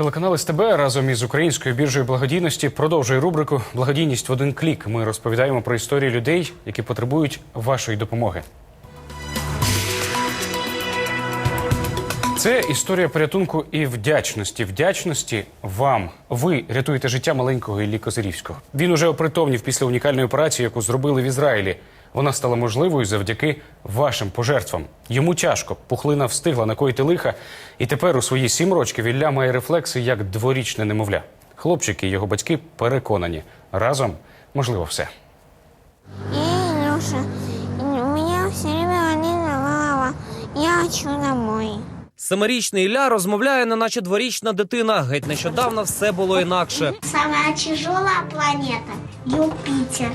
Телеканал СТБ разом із українською біржею благодійності продовжує рубрику Благодійність в один клік. Ми розповідаємо про історії людей, які потребують вашої допомоги. Це історія порятунку і вдячності. Вдячності вам. Ви рятуєте життя маленького Іллі Козирівського. Він уже опритомнів після унікальної операції, яку зробили в Ізраїлі. Вона стала можливою завдяки вашим пожертвам. Йому тяжко. Пухлина встигла накоїти лиха, і тепер у свої сім років Ілля має рефлекси як дворічне немовля. Хлопчики і його батьки переконані. Разом можливо все. Время голова. Я хочу домой. Семирічний Ілля розмовляє, неначе дворічна дитина. Геть нещодавно все було інакше. Самая тяжелая планета – Юпитер.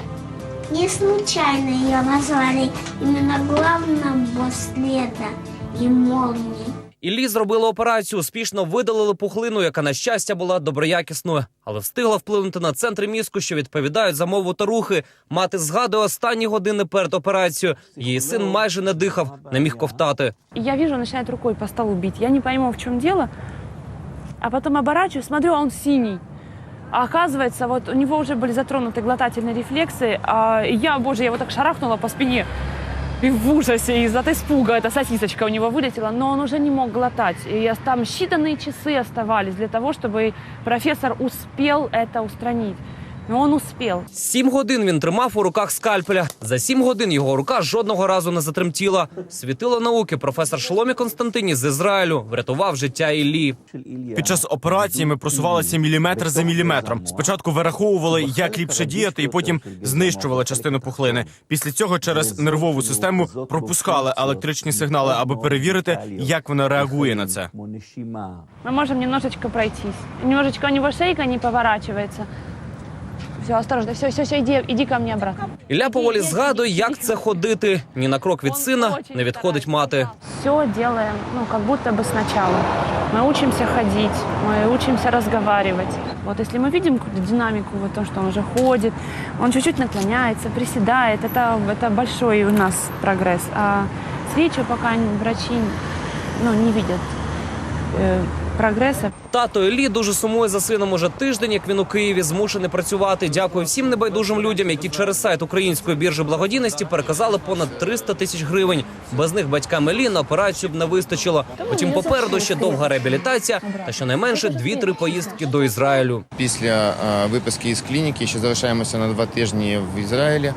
Не случайно ее назвали именно главным босследа и молнии. Іллі зробили операцію, успішно видалили пухлину, яка на щастя була доброякісною, але встигла вплинути на центри мізку, що відповідають за мову та рухи. Мати згадує останні години перед операцією. Її син майже не дихав, не міг ковтати. Я вижу, он начинает рукой по столу бить. Я не пойму, в чем дело. А потом оборачиваюсь, смотрю, а он синий. А оказывается, вот у него уже были затронуты глотательные рефлексы. А я, боже, я его так шарахнула по спине. И в ужасе, из от испуга эта сосисочка у него вылетела. Но он уже не мог глотать. И я- там считанные часы оставались для того, чтобы профессор успел это устранить. Но он успел. Сім годин він тримав у руках скальпеля. За сім годин його рука жодного разу не затремтіла. Світило науки професор Шоломі Константині з Ізраїлю врятував життя Іллі. Під час операції ми просувалися міліметр за міліметром. Спочатку вираховували, як ліпше діяти, і потім знищували частину пухлини. Після цього через нервову систему пропускали електричні сигнали, аби перевірити, як вона реагує на це. Мы можем немножечко пройтись. Немножечко у него шейка не поворачивается. Все, осторожно, все, все, все, иди, иди ко мне обратно. Ілля поволі згадує, як це ходити. Ні на крок від сина не відходить мати. Все делаем, ну, как будто бы сначала. Мы учимся ходить, мы учимся разговаривать. Вот если мы видим какую-то динамику, вот то, что он уже ходит, он чуть-чуть наклоняется, приседает, это, это большой у нас прогресс. А с речью пока врачи ну, не видят прогресса. Тато Іллі дуже сумує за сином уже тиждень, як він у Києві змушений працювати. Дякую всім небайдужим людям, які через сайт української біржі благодійності переказали понад 300 тисяч гривень. Без них батькам Іллі на операцію б не вистачило. Потім попереду ще довга реабілітація та щонайменше 2-3 поїздки до Ізраїлю. Після е, виписки із клініки ще залишаємося на два тижні в Ізраїлі. Е,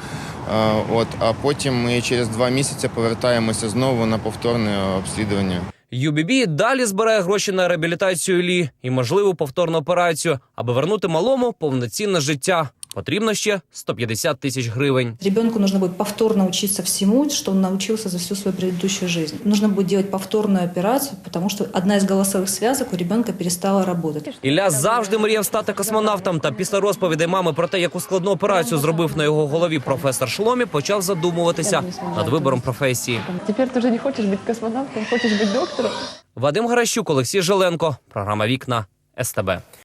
От, а потім ми через два місяці повертаємося знову на повторне обслідування. UBB далі збирає гроші на реабілітацію лі і можливу повторну операцію, аби вернути малому повноцінне життя. Потрібно ще 150 тисяч гривень. Ребенку нужно будет повторно учиться всему, что он научился за всю свою предыдущую жизнь. Нужно будет делать повторную операцию, потому что одна из голосовых связок у ребенка перестала работать. Ілля завжди мріяв стати космонавтом. Та після розповідей мами про те, яку складну операцію зробив на його голові професор Шломі, почав задумуватися над вибором професії. Теперь ты уже не хочешь быть космонавтом, хочешь быть доктором? Вадим Гаращук, Олексій Желенко, програма Вікна СТБ.